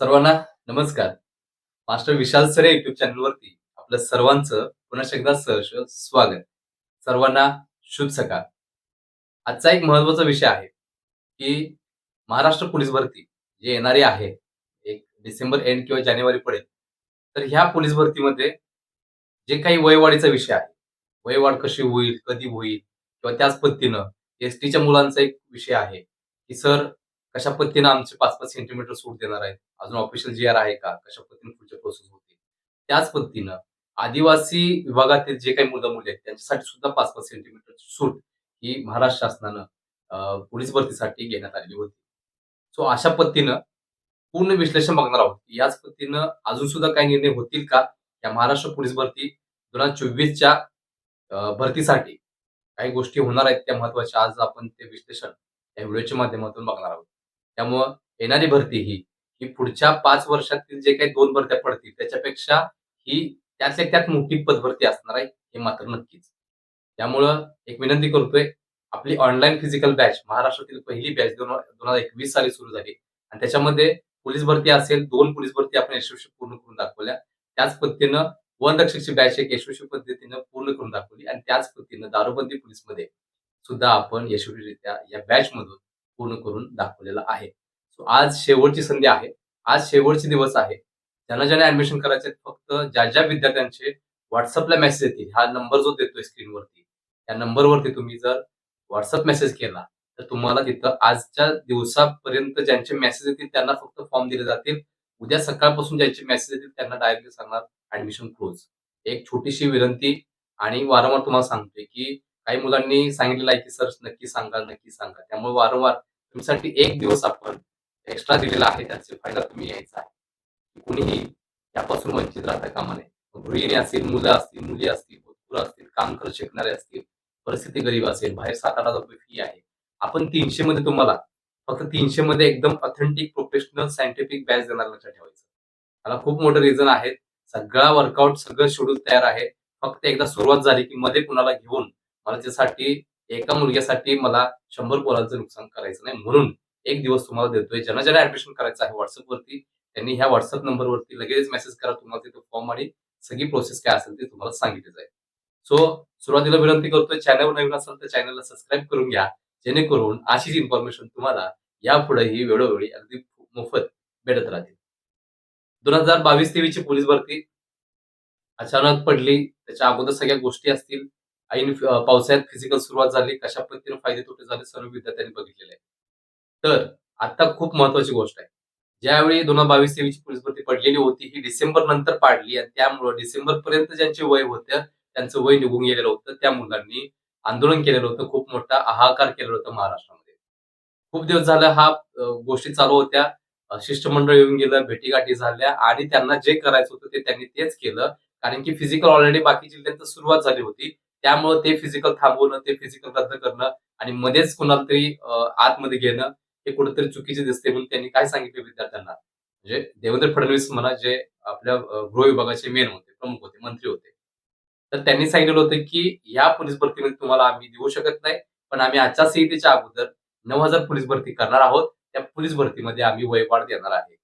सर्वांना नमस्कार. मास्टर विशाल सरे युट्यूब चॅनलवरती आपलं सर्वांचं पुन्हा एकदा सहर्ष स्वागत. सर्वांना शुभ सकाळ. आजचा एक महत्त्वाचा विषय आहे की महाराष्ट्र पोलीस भरती जे येणारी आहे एक डिसेंबर एंड किंवा जानेवारी पडेल तर ह्या पोलीस भरतीमध्ये जे काही वयवाढीचा विषय आहे वयवाढ कशी होईल कधी होईल किंवा त्याच पद्धतीनं एस टीच्या मुलांचा एक विषय आहे की सर कशा पद्धतीनं आमचे पाच पाच सेंटीमीटर सूट देणार आहेत? अजून ऑफिशियल जी आर आहे का? कशा पद्धतीने पुढच्या प्रोसेस होते त्याच पद्धतीनं आदिवासी विभागातील जे काही मुलं मुली आहेत त्यांच्यासाठी सुद्धा पाच पाच सेंटीमीटर सूट ही महाराष्ट्र शासनानं अं, पोलीस भरतीसाठी घेण्यात आलेली होती. सो अशा पद्धतीनं पूर्ण विश्लेषण बघणार आहोत. याच पद्धतीनं अजून सुद्धा काही निर्णय होतील का? या महाराष्ट्र पोलीस भरती दोन हजार चोवीसच्या भरतीसाठी काही गोष्टी होणार आहेत त्या महत्त्वाच्या आज आपण ते विश्लेषण या व्हिडिओच्या माध्यमातून बघणार आहोत. त्यामुळं येणारी भरती ही ही पुढच्या पाच वर्षातील जे काही दोन भरत्या पडतील त्याच्यापेक्षा ही त्यातल्या त्यात मोठी पदभरती असणार आहे हे मात्र नक्कीच. त्यामुळं एक विनंती करतोय आपली ऑनलाईन फिजिकल बॅच महाराष्ट्रातील पहिली बॅच दोन दोन हजार एकवीस साली सुरू झाली. आणि त्याच्यामध्ये पोलीस भरती असेल दोन पोलीस भरती आपण यशस्वी पूर्ण करून दाखवल्या. त्याच पद्धतीनं वन रक्षकची बॅच एक यशस्वी पद्धतीनं पूर्ण करून दाखवली. आणि त्याच पद्धतीनं दारूबंदी पोलीसमध्ये सुद्धा आपण यशस्वीरित्या या बॅच मधून पूर्ण करून दाखवलेला आहे. सो आज शेवटची संधी आहे. आज शेवटचे दिवस आहे. ज्यांना ज्यांना ऍडमिशन करायचे फक्त ज्या ज्या विद्यार्थ्यांचे व्हॉट्सअपला मेसेज येतील हा नंबर जो देतोय स्क्रीनवरती त्या नंबरवरती तुम्ही जर व्हॉट्सअप मेसेज केला तर तुम्हाला तिथं आजच्या दिवसापर्यंत ज्यांचे मेसेज येतील त्यांना फक्त फॉर्म दिले जातील. उद्या सकाळपासून ज्यांचे मेसेज येतील त्यांना डायरेक्टली सांगणार ऍडमिशन क्लोज एक छोटीशी विनंती आणि वारंवार तुम्हाला सांगतोय की काही मुलांनी सांगितलेलं आहे की सर नक्की सांगा नक्की सांगा. त्यामुळे वारंवार तुमच्यासाठी एक दिवस आपण एक्स्ट्रा दिलेला आहे त्याचे फायदा तुम्ही यायचा आहे. कुणीही यापासून वंचित राहता कामा नये. गृहिणी असतील मुलं असतील मुली असतील भरपूर असतील काम करत शिकणारे असतील परिस्थिती गरीब असेल बाहेर सात आठ हजार रुपये फी आहे. आपण तीनशे मध्ये तुम्हाला फक्त तीनशे मध्ये एकदम ऑथेंटिक प्रोफेशनल सायंटिफिक बॅच देणार लक्षात ठेवायचं. त्याला खूप मोठं रिझन आहे सगळा वर्कआउट सगळं शेड्यूल तयार आहे. फक्त एकदा सुरुवात झाली की मध्ये कुणाला घेऊन मला त्यासाठी एका मुलग्यासाठी मला शंभर पोरांचं नुकसान करायचं नाही म्हणून एक दिवस तुम्हाला देतोय. ज्यांना ज्यांना ऍडमिशन करायचं आहे व्हॉट्सअपवरती त्यांनी ह्या व्हॉट्सअप नंबरवरती लगेच मेसेज करा. तुम्हाला तिथे फॉर्म आणि सगळी प्रोसेस काय असेल ते तुम्हाला सांगितली जाईल. सो सुरुवातीला विनंती करतोय चॅनलवर नवीन असेल तर चॅनलला सबस्क्राईब करून घ्या. जेणेकरून अशीच इन्फॉर्मेशन तुम्हाला यापुढेही वेळोवेळी अगदी मोफत भेटत राहतील दोन हजार बावीस तेवीसची पोलीस भरती अचानक पडली. त्याच्या अगोदर सगळ्या गोष्टी असतील. ऐन पावसाळ्यात फिजिकल सुरुवात झाली कशा पद्धतीने फायदे तोटे झाले सर्व विद्यार्थ्यांनी बघितलेले आहे तर आता खूप महत्वाची गोष्ट आहे. ज्यावेळी दोन हजार बावीस तेवीसची पोलीस भरती पडलेली होती ही डिसेंबर नंतर पाडली आणि त्यामुळं डिसेंबर पर्यंत ज्यांचे वय होतं त्यांचं वय निघून गेलेलं होतं. त्या मुलांनी आंदोलन केलेलं होतं खूप मोठा हाहाकार केलेला होता महाराष्ट्रामध्ये. खूप दिवस झालं हा गोष्टी चालू होत्या. शिष्टमंडळ येऊन गेलं भेटीगाठी झाल्या आणि त्यांना जे करायचं होतं ते त्यांनी तेच केलं. कारण की फिजिकल ऑलरेडी बाकी जिल्ह्यांत सुरुवात झाली होती. त्यामुळे ते फिजिकल थांबवणं ते फिजिकल रद्द करणं आणि मध्येच कुणाला तरी आतमध्ये घेणं हे कुठेतरी चुकीचे दिसते म्हणून त्यांनी काय सांगितले विद्यार्थ्यांना? म्हणजे देवेंद्र फडणवीस म्हणा जे आपल्या गृह विभागाचे मेन होते प्रमुख होते मंत्री होते. तर त्यांनी सांगितलं होतं की या पोलीस भरतीमध्ये तुम्हाला आम्ही देऊ शकत नाही पण आम्ही आचारसंहितेच्या अगोदर नऊ हजार पोलीस भरती करणार आहोत त्या पोलीस भरतीमध्ये आम्ही वयवाढ देणार आहे.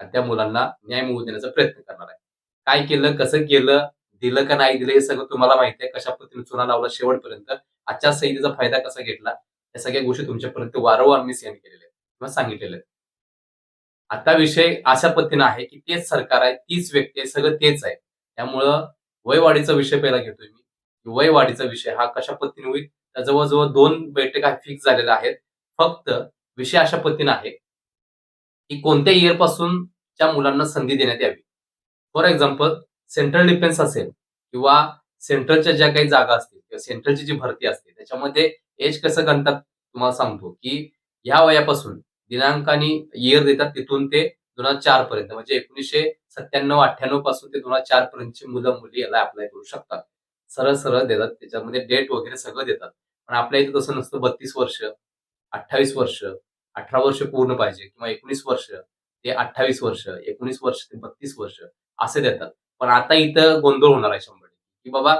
आणि त्या मुलांना न्याय मिळवून देण्याचा प्रयत्न करणार आहे. काय केलं कसं केलं दिलं का नाही दिलं हे सगळं तुम्हाला माहिती आहे. कशा पद्धतीने चुना लावला शेवटपर्यंत आजच्या संहितेचा फायदा कसा घेतला या सगळ्या गोष्टी तुमच्यापर्यंत वारंवार मी सेंड केलेल्या आहेत किंवा सांगितलेलं आहेत. आता विषय अशा पद्धतीनं आहे की तेच सरकार आहे तीच व्यक्ती आहे सगळं तेच आहे. त्यामुळं वयवाढीचा विषय पहिला घेतोय मी. वयवाढीचा विषय हा कशा पद्धतीने होईल त्या जवळजवळ दोन बैठका फिक्स झालेल्या आहेत. फक्त विषय अशा पद्धतीनं आहे की कोणत्या इयरपासून त्या मुलांना संधी देण्यात यावी. फॉर एक्झाम्पल सेंट्रल डिफेन्स असेल किंवा सेंट्रलच्या ज्या काही जागा असतील किंवा सेंट्रलची जी भरती असते त्याच्यामध्ये एज कसं गणतात तुम्हाला सांगतो की ह्या वयापासून दिनांकाने इयर देतात तिथून ते दोन हजार चार पर्यंत. म्हणजे एकोणीसशे सत्त्याण्णव अठ्ठ्याण्णवपासून ते दोन हजार चार पर्यंतची मुलं मुली याला अप्लाय करू शकतात. सरळ सरळ देतात. त्याच्यामध्ये डेट वगैरे सगळं देतात. पण आपल्या इथं तसं नसतं. बत्तीस वर्ष अठ्ठावीस वर्ष अठरा वर्ष पूर्ण पाहिजे किंवा एकोणीस वर्ष ते अठ्ठावीस वर्ष एकोणीस वर्ष ते बत्तीस वर्ष असे देतात. पण आता इथं गोंधळ होणार आहे शंभर टक्के. की बाबा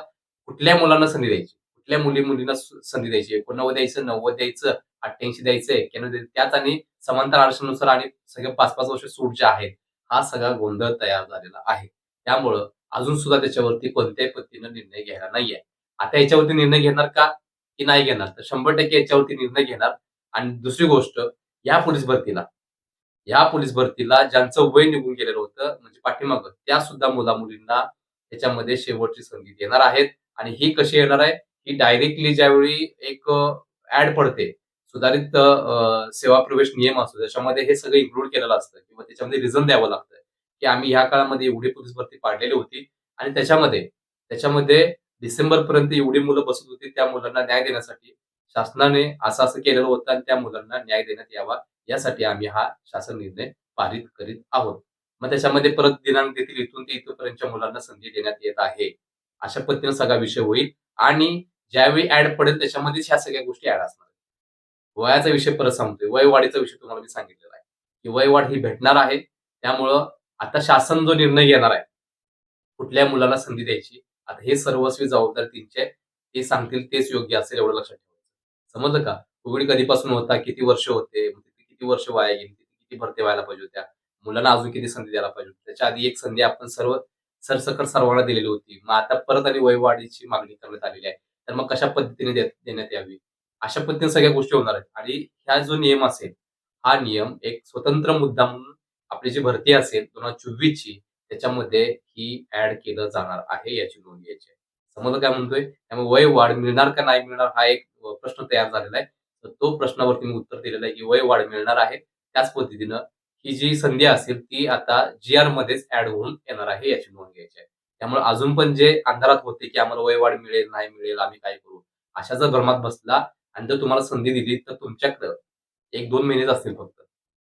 कुठल्या मुलांना संधी द्यायची? कुठल्या मुली मुलींना संधी द्यायची? एकोणनव्वद द्यायचं नव्वद द्यायचं अठ्ठ्याऐंशी द्यायचं एक्क्याण्णव द्यायचं आणि समांतर आरक्षणानुसार आणि सगळे पाच पाच वर्ष सूट जे आहेत हा सगळा गोंधळ तयार झालेला आहे. त्यामुळं अजून सुद्धा त्याच्यावरती कोणत्याही पद्धतीनं निर्णय घ्यायला नाहीये. आता याच्यावरती निर्णय घेणार का? की नाही घेणार? तर शंभर टक्के याच्यावरती निर्णय घेणार. आणि दुसरी गोष्ट या पोलीस भरतीला या पोलीस भरतीला ज्यांचं वय निघून गेलेलं होतं म्हणजे पाठीमागं त्या सुद्धा मुला मुलींना त्याच्यामध्ये शेवटची संधी देणार आहेत. आणि ही कशी येणार आहे? ही डायरेक्टली ज्यावेळी एक ऍड पडते सुधारित सेवा प्रवेश नियम असतो त्याच्यामध्ये हे सगळं इन्क्लूड केलेलं असतं किंवा त्याच्यामध्ये रिझन द्यावं लागतं की आम्ही ह्या काळामध्ये एवढी पोलीस भरती पाडलेली होती आणि त्याच्यामध्ये त्याच्यामध्ये डिसेंबर पर्यंत एवढी मुलं बसत होती त्या मुलांना न्याय देण्यासाठी शासनाने असं असं केलेलं होतं आणि त्या मुलांना न्याय देण्यात यावा यासाठी आम्ही हा शासन निर्णय पारित करीत आहोत. मग त्याच्यामध्ये परत दिनांक देतील इथून ते इथपर्यंतच्या मुलांना संधी देण्यात येत आहे अशा पद्धतीने सगळा विषय होईल. आणि ज्यावेळी ऍड पडेल त्याच्यामध्येच ह्या सगळ्या गोष्टी ऍड असणार वयाचा विषय परत सांगतोय. वयवाढीचा विषय तुम्हाला मी सांगितलेला आहे. की वयवाढ ही भेटणार आहे. त्यामुळं आता शासन जो निर्णय घेणार आहे कुठल्या मुलाला संधी द्यायची आता हे सर्वस्वी जबाबदार तीनचे ते सांगतील तेच योग्य असेल एवढं लक्षात ठेवा. समजलं का? कोविड कधीपासून होता किती वर्ष होते किती वर्ष वाया गेली किती भरती व्हायला पाहिजे होत्या मुलांना अजून किती संधी द्यायला पाहिजे होती त्याच्या आधी एक संधी आपण सर्व सरसकट सर्वांना दिलेली होती. मग आता परत आणि वयवाढीची मागणी करण्यात आलेली आहे. तर मग कशा पद्धतीने देण्यात यावी? अशा पद्धतीने सगळ्या गोष्टी होणार आहेत. आणि ह्या जो नियम असेल हा नियम एक स्वतंत्र मुद्दा म्हणून आपली जी भरती असेल दोन हजार चोवीस ची त्याच्यामध्ये ही ऍड केलं जाणार आहे याची नोंद घ्यायची आहे. समजलं काय म्हणतोय? त्यामुळे वय वाढ मिळणार का नाही मिळणार हा एक प्रश्न तयार झालेला आहे. तर तो प्रश्नावरती मी उत्तर दिलेलं आहे की वय वाढ मिळणार आहे. त्याच पद्धतीनं ही जी संधी असेल ती आता जी आर मध्येच ऍड होऊन येणार आहे याची नोंद घ्यायची आहे. त्यामुळे अजून पण जे अंधारात होते की आम्हाला वय वाढ मिळेल नाही मिळेल आम्ही काय करू? अशा जर भ्रमात बसला आणि जर तुम्हाला संधी दिली तर तुमच्याकडं एक दोन महिनेच असतील फक्त.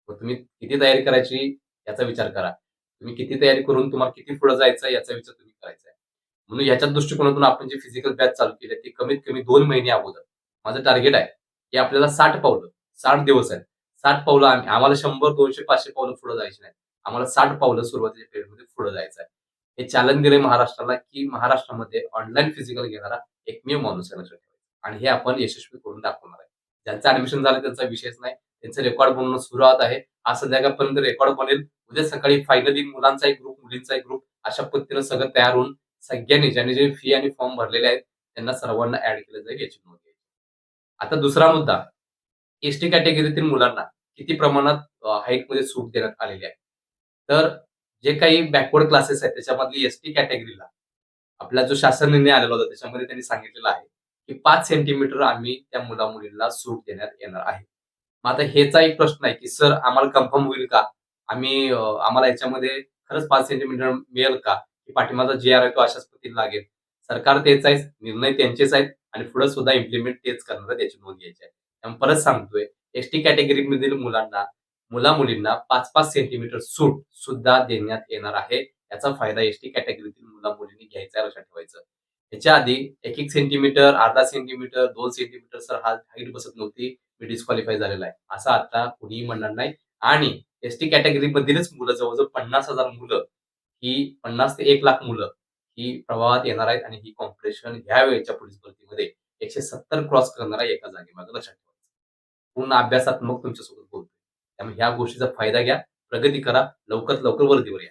मग तुम्ही किती तयारी करायची याचा विचार करा. तुम्ही किती तयारी करून तुम्हाला किती पुढे जायचं याचा विचार तुम्ही करायचा म्हणून याच्या दृष्टिकोनातून आपण जे फिजिकल बॅच चालू केले ते कमीत कमी दोन महिने अगोदर. माझं टार्गेट आहे. की आपल्याला साठ पावलं. साठ दिवस आहेत. साठ पावलं आम्ही आम्हाला शंभर दोनशे पाचशे पावलं पुढे जायची नाही. आम्हाला साठ पावलं सुरुवातीच्या पिरियडमध्ये पुढे जायचं आहे. हे चॅलेंज दिले महाराष्ट्राला की महाराष्ट्रामध्ये ऑनलाईन फिजिकल घेणारा एकमेव माणूस आहे. लक्षात ठेवायचा. आणि हे आपण यशस्वी करून दाखवणार आहे. ज्यांचं ऍडमिशन झालं त्यांचा विषयच नाही. त्यांचं रेकॉर्ड बनवणं सुरुवात आहे. आज संध्याकाळपर्यंत रेकॉर्ड बनेल. उद्या सकाळी फायनली मुलांचा एक ग्रुप मुलींचा एक ग्रुप अशा पद्धतीनं सगळं तयार होऊन सगळ्यांनी ज्यांनी जे फी आणि फॉर्म भरलेले आहेत त्यांना सर्वांना ऍड केलं जाईल याची नोंद घ्यायची. आता दुसरा मुद्दा एसटी कॅटेगरीतील मुलांना किती प्रमाणात हाईटमध्ये सूट देण्यात आलेली आहे? तर जे काही बॅकवर्ड क्लासेस आहेत त्याच्यामधली एसटी कॅटेगरीला आपला जो शासन निर्णय आलेला होता त्याच्यामध्ये त्यांनी सांगितलेलं आहे की पाच सेंटीमीटर आम्ही त्या मुला मुलींना सूट देण्यात येणार आहे. मग आता हेचा एक प्रश्न आहे की सर आम्हाला कन्फर्म होईल का? आम्ही आम्हाला याच्यामध्ये खरंच पाच सेंटीमीटर मिळेल का? की पाठीमागचा जे आर आहे तो अशाच पद्धतीने लागेल. सरकार तेच आहे निर्णय त्यांचेच आहेत आणि पुढे सुद्धा इम्प्लिमेंट तेच करणार आहे त्याची नोंद घ्यायची आहे. त्यामुळे परत सांगतोय एसटी कॅटेगरीमधील मुलांना मुला मुलींना पाच पाच सेंटीमीटर सूट सुद्धा देण्यात येणार आहे. याचा फायदा एसटी कॅटेगरीतील मुला मुलींनी घ्यायचा लक्षात ठेवायचं. याच्या आधी एक एक सेंटीमीटर अर्धा सेंटीमीटर दोन सेंटीमीटर सर हा हाईट बसत नव्हती मी डिस्क्वालिफाय झालेला आहे. असं आता कुणीही म्हणणार नाही. आणि एसटी कॅटेगरी मधीलच मुलं जवळजवळ पन्नास हजार मुलं ही पन्नास ते एक लाख मुलं ही प्रवाहात येणार आहेत आणि ही कॉम्पिटिशन ह्या वेळेच्या पोलीस भरतीमध्ये एकशे सत्तर क्रॉस करणार आहे एका जागेमागे लक्षात ठेवायचं. पूर्ण अभ्यासात्मक तुमच्यासोबत बोलतो त्यामुळे ह्या गोष्टीचा फायदा घ्या प्रगती करा लवकरात लवकर वर्दीवर या.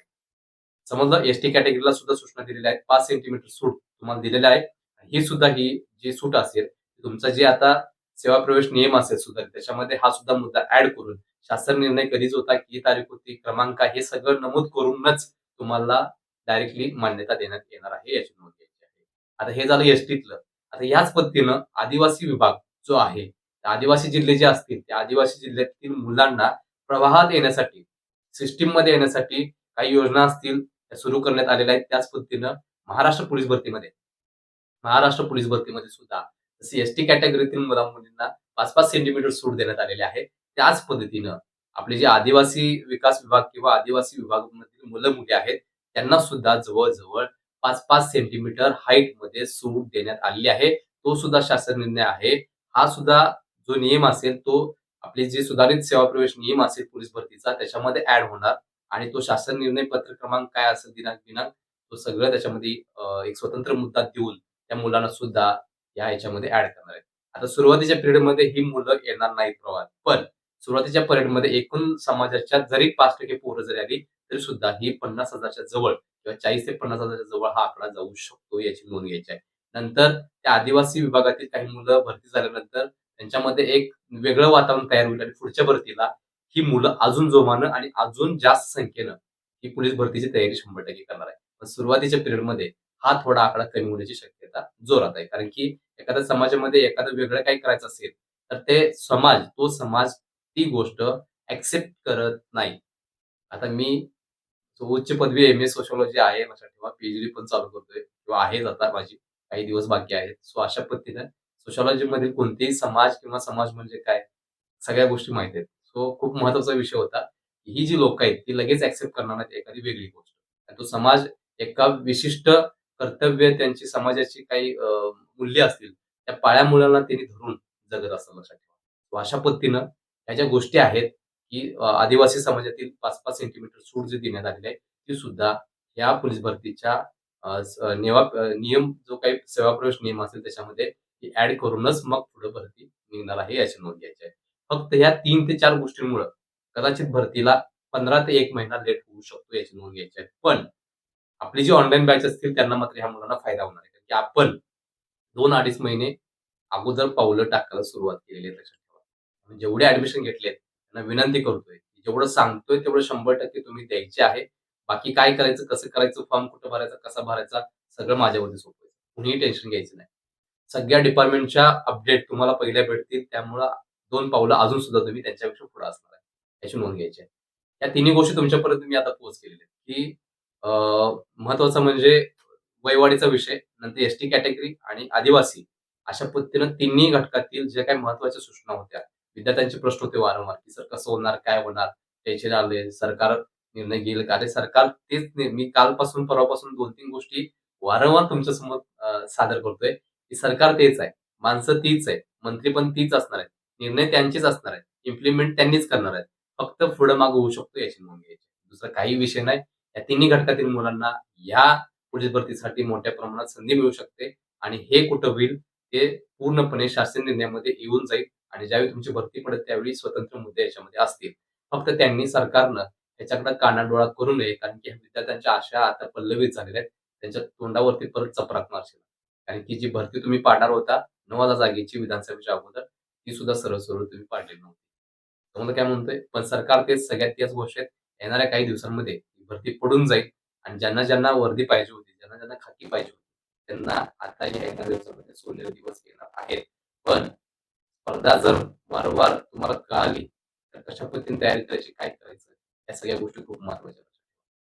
समजलं? एसटी कॅटेगरीला सुद्धा सूचना दिलेल्या आहेत. पाच सेंटीमीटर सूट तुम्हाला दिलेल्या आहे ही सुद्धा ही जी सूट असेल तुमचा जे आता सेवा प्रवेश नियम असेल सुद्धा त्याच्यामध्ये हा सुद्धा मुद्दा ऍड करून शासन निर्णय कधीच होता किती तारीख होती क्रमांक हे सगळं नमूद करूनच तुम्हाला डायरेक्टली मान्यता देण्यात येणार आहे याची नोंद घ्यायची आहे. आता हे झालं एसटीतलं. आता याच पद्धतीनं आदिवासी विभाग जो आहे आदिवासी जिल्हे जे असतील त्या आदिवासी जिल्ह्यातील मुलांना प्रवाहात येण्यासाठी सिस्टीममध्ये येण्यासाठी काही योजना असतील त्या सुरू करण्यात आलेल्या आहेत. त्याच पद्धतीनं महाराष्ट्र पोलीस भरतीमध्ये महाराष्ट्र पोलीस भरतीमध्ये सुद्धा जसे एसटी कॅटेगरीतील मुला मुलींना पाच पाच सेंटीमीटर सूट देण्यात आलेले आहे त्याच पद्धतीनं आपले जे आदिवासी विकास विभाग किंवा आदिवासी विभागामधील मुलं मुली आहेत त्यांना सुद्धा जवळजवळ पाच पाच सेंटीमीटर हाईटमध्ये सूट देण्यात आलेली आहे. तो सुद्धा शासन निर्णय आहे. हा सुद्धा जो नियम असेल तो आपले जे सुधारित सेवा प्रवेश नियम असेल पोलीस भरतीचा त्याच्यामध्ये ऍड होणार आणि तो शासन निर्णय पत्र क्रमांक काय असेल दिनांक दिनांक तो सगळं त्याच्यामध्ये एक स्वतंत्र मुद्दा देऊन त्या मुलांना सुद्धा या याच्यामध्ये ऍड करणार आहेत आता सुरुवातीच्या पिरियडमध्ये ही मुलं येणार नाहीत प्रवास पण सुरुवातीच्या परेडमध्ये एकूण समाजाच्या जरी पाच टक्के पोरं जरी आली तरी सुद्धा ही पन्नास हजारच्या जवळ किंवा चाळीस ते पन्नास हजारच्या जवळ हा आकडा जाऊ शकतो याची नोंद घ्यायची आहे. नंतर त्या आदिवासी विभागातील काही मुलं भरती झाल्यानंतर त्यांच्यामध्ये एक वेगळं वातावरण तयार होईल आणि पुढच्या भरतीला ही मुलं अजून जोमानं आणि अजून जास्त संख्येनं ही पोलीस भरतीची तयारी शंभर टक्के करणार आहे. पण सुरुवातीच्या पिरियडमध्ये हा थोडा आकडा कमी होण्याची शक्यता जोरात आहे. कारण की एखाद्या समाजामध्ये एखादं वेगळं काही करायचं असेल तर ते समाज तो समाज ती गोष्ट ऍक्सेप्ट करत नाही. आता मी उच्च पदवी एम ए सोशोलॉजी आहे लक्षात ठेवा पीएचडी पण चालू करतोय किंवा आहेच आता माझी काही दिवस बाकी आहेत. सो अशा पद्धतीनं सोशॉलॉजी मध्ये कोणतेही समाज किंवा समाज म्हणजे काय सगळ्या गोष्टी माहीत आहेत. सो खूप महत्त्वाचा विषय होता. ही जी लोक आहेत ती लगेच ऍक्सेप्ट करणार नाहीत एखादी वेगळी गोष्ट. आणि तो समाज एका विशिष्ट कर्तव्य त्यांची समाजाची काही मूल्य असतील त्या पाळ्या मुलांना त्यांनी धरून जगत असतात लक्षात ठेवा. अशा पद्धतीनं ह्या ज्या गोष्टी आहेत की आदिवासी समाजातील पाच पाच सेंटीमीटर सूट जी देण्यात आलेली आहे ती सुद्धा या पोलीस भरतीच्या नेवा नियम जो काही सेवा प्रवेश नियम असेल त्याच्यामध्ये ऍड करूनच मग पुढे भरती निघणार आहे याची नोंद घ्यायची आहे. फक्त ह्या तीन ते चार गोष्टींमुळं कदाचित भरतीला पंधरा ते एक महिना लेट होऊ शकतो याची नोंद घ्यायची आहे. पण आपली जी ऑनलाईन बॅच असतील त्यांना मात्र ह्या मुलांना फायदा होणार आहे. कारण की आपण दोन अडीच महिने अगोदर पावलं टाकायला सुरुवात केलेली आहे जेवढे ऍडमिशन घेतलेत त्यांना विनंती करतोय. जेवढं सांगतोय तेवढं शंभर टक्के तुम्ही द्यायचे आहे. बाकी काय करायचं कसं करायचं फॉर्म कुठं भरायचा कसा भरायचा सगळं माझ्यावरती सोपवायचं कुणीही टेन्शन घ्यायचं नाही. सगळ्या डिपार्टमेंटच्या अपडेट तुम्हाला पहिल्या भेटतील. त्यामुळं दोन पावलं अजून सुद्धा तुम्ही त्यांच्यापेक्षा पुढे असणार आहे. याची नोंद घ्यायची आहे. या तिन्ही गोष्टी तुमच्यापर्यंत मी आता पोहोच केलेल्या आहेत. की महत्वाचं म्हणजे वयवाढीचा विषय नंतर एस टी कॅटेगरी आणि आदिवासी अशा पद्धतीनं तिन्ही घटकातील ज्या काही महत्त्वाच्या सूचना होत्या विद्यार्थ्यांचे प्रश्न होते वारंवार की सर कसं होणार काय होणार? टेन्शन आले सरकार निर्णय घेईल का? अरे सरकार तेच मी कालपासून परवापासून दोन तीन गोष्टी वारंवार तुमच्यासमोर सादर करतोय. की सरकार तेच आहे. माणसं तीच आहे. मंत्री पण तीच असणार आहेत. निर्णय त्यांचेच असणार आहेत. इम्प्लिमेंट त्यांनीच करणार आहेत. फक्त पुढं मागं होऊ शकतो याची नोंद घ्यायची. दुसरा काही विषय नाही. या तिन्ही घटकातील मुलांना या पोलीस भरतीसाठी मोठ्या प्रमाणात संधी मिळू शकते. आणि हे कुठं होईल? ते पूर्णपणे शासन निर्णयामध्ये येऊन जाईल. आणि ज्यावेळी तुमची भरती पडेल त्यावेळी स्वतंत्र मुद्दे याच्यामध्ये असतील. फक्त त्यांनी सरकारनं याच्याकडे कानाडोळा करू नये कारण की विद्यार्थ्यांच्या आशा आता पल्लवित झालेल्या आहेत. त्यांच्या तोंडावरती परत चपराक मारशील. कारण की जी भरती तुम्ही पाडणार होता नऊ हजार जागेची विधानसभेच्या अगोदर ती सुद्धा सरळ सरळ तुम्ही पाडली नव्हती. त्यामुळे काय म्हणतोय? पण सरकार तेच सगळ्यात त्याच गोष्ट आहेत. येणाऱ्या काही दिवसांमध्ये भरती पडून जाईल आणि ज्यांना ज्यांना वर्दी पाहिजे होती ज्यांना ज्यांना खाकी पाहिजे होती त्यांना आता या एका दिवसामध्ये सोनेरी दिवस येणार आहेत. पण स्पर्धा जर वारंवार तुम्हाला कळाली तर कशा पद्धतीने तयारी करायची काय करायचं या सगळ्या गोष्टी खूप महत्त्वाच्या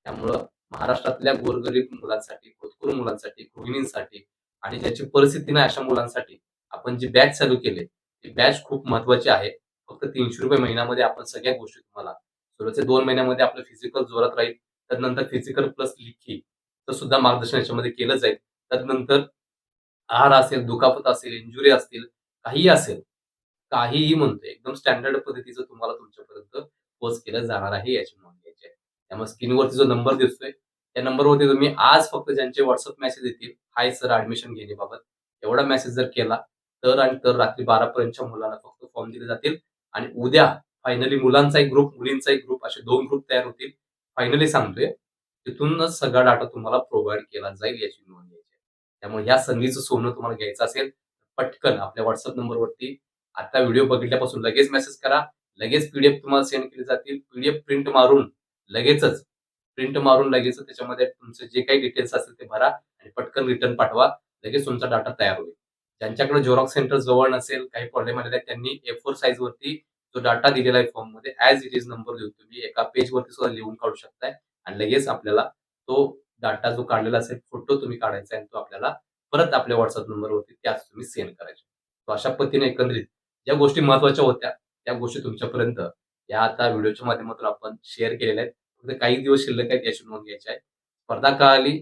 त्यामुळं महाराष्ट्रातल्या गोरगरीब मुलांसाठी खोतकूर मुलांसाठी गृहिणींसाठी आणि ज्याची परिस्थिती नाही अशा मुलांसाठी आपण जी बॅच चालू केले ती बॅच खूप महत्वाची आहे. फक्त तीनशे रुपये महिन्यामध्ये आपण सगळ्या गोष्टी तुम्हाला सुरुवातीच्या दोन महिन्यामध्ये आपलं फिजिकल जोरात राहील त्यानंतर फिजिकल प्लस लिखी तर सुद्धा मार्गदर्शन याच्यामध्ये केलं जाईल. त्यानंतर आहार असेल दुखापत असेल इंजुरी असतील काहीही असेल काहीही म्हणतोय एकदम स्टँडर्ड पद्धतीचं तुम्हाला तुमच्यापर्यंत पोच केलं जाणार आहे याची नोंद घ्यायची आहे. त्यामुळे स्क्रीनवरती जो नंबर दिसतोय त्या नंबरवरती तुम्ही आज फक्त ज्यांचे व्हॉट्सअप मेसेज येतील हाय सर ऍडमिशन घेण्याबाबत एवढा मेसेज जर केला तर आणि तर रात्री बारापर्यंतच्या मुलांना फक्त फॉर्म दिले जातील. आणि उद्या फायनली मुलांचा एक ग्रुप मुलींचा एक ग्रुप असे दोन ग्रुप तयार होतील. फायनली सांगतोय तिथूनच सगळा डाटा तुम्हाला प्रोव्हाइड केला जाईल याची नोंद घ्यायची आहे. त्यामुळे या संधीचं सोनं तुम्हाला घ्यायचं असेल पटकन आपल्या व्हॉट्सअप नंबरवरती आता व्हिडिओ बघितल्यापासून लगेच मेसेज करा. लगेच पीडीएफ तुम्हाला सेंड केली जातील. पीडीएफ प्रिंट मारून लगेचच प्रिंट मारून लगेच त्याच्यामध्ये तुमचे जे काही डिटेल्स असतील ते भरा आणि पटकन रिटर्न पाठवा. लगेच तुमचा डाटा तयार होईल. ज्यांच्याकडे झेरॉक्स सेंटर जवळ नसेल काही प्रॉब्लेम आलेला आहे त्यांनी ए फोर साईज वरती जो डाटा दिलेला आहे फॉर्ममध्ये ऍज इट इज नंबर देऊन तुम्ही एका पेज वरती सुद्धा लिहून काढू शकताय. आणि लगेच आपल्याला तो डाटा जो काढलेला असेल फोटो तुम्ही काढायचा आहे आणि तो आपल्याला परत आपल्या व्हॉट्सअप नंबरवरती त्याच तुम्ही सेंड करायचे तो अशा पद्धतीने एकंदरीत ज्या गोष्टी महत्त्वाच्या होत्या त्या गोष्टी तुमच्यापर्यंत या आता व्हिडिओच्या माध्यमातून आपण शेअर केलेल्या आहेत. फक्त काही दिवस शिल्लक आहेत याची नोंद घ्यायची आहे. स्पर्धा कळाली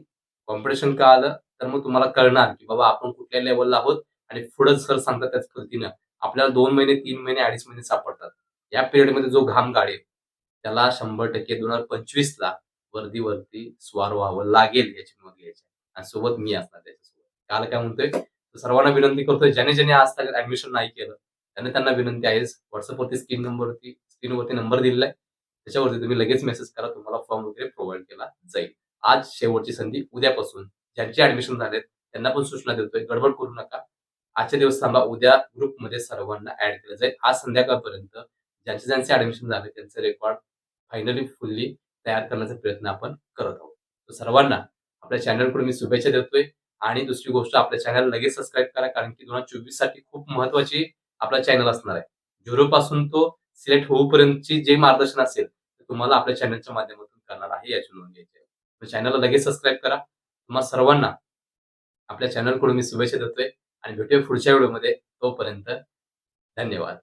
कॉम्पिटिशन कळालं तर मग तुम्हाला कळणार की बाबा आपण कुठल्या लेवलला आहोत आणि पुढे सर सांगतात त्याच पद्धतीनं. आपल्याला दोन महिने तीन महिने अडीच महिने सापडतात. या पिरियडमध्ये जो घाम गाडेल त्याला शंभर टक्के दोन हजार पंचवीस ला वर्दीवरती स्वार व्हावं लागेल याची नोंद घ्यायची आणि सोबत मी असणार त्याच्यासोबत. काल काय म्हणतोय? सर्वांना विनंती करतोय ज्याने ज्याने आज तक ऍडमिशन नाही केलं त्यांना त्यांना विनंती आहे व्हॉट्सअपवरती स्क्रीन नंबरवरती स्क्रीनवरती नंबर दिलेला आहे. त्याच्यावरती तुम्ही लगेच मेसेज करा तुम्हाला फॉर्म वगैरे प्रोव्हाइड केला जाईल. आज शेवटची संधी उद्यापासून. ज्यांचे ऍडमिशन झालेत त्यांना पण सूचना देतोय गडबड करू नका. आजच्या दिवस थांबा उद्या ग्रुपमध्ये सर्वांना ऍड केलं जाईल. आज संध्याकाळपर्यंत ज्यांचे ज्यांचे ऍडमिशन झाले त्यांचे रेकॉर्ड फायनली फुल्ली तयार करण्याचा प्रयत्न आपण करत आहोत. तर सर्वांना आपल्या चॅनलकडून मी शुभेच्छा देतोय. आणि दुसरी गोष्ट आपल्या चॅनल लगेच सबस्क्राईब करा कारण की दोन हजार चोवीससाठी खूप महत्वाची आपला चॅनल असणार आहे. झिरो पासून तो सिलेक्ट होऊपर्यंतची जे मार्गदर्शन असेल ते तुम्हाला आपल्या चॅनलच्या माध्यमातून करणार आहे याची नोंद घ्यायची आहे. चॅनलला लगेच सबस्क्राईब करा. तुम्हाला सर्वांना आपल्या चॅनलकडून मी शुभेच्छा देतोय. आणि भेटूया पुढच्या व्हिडिओमध्ये तोपर्यंत धन्यवाद.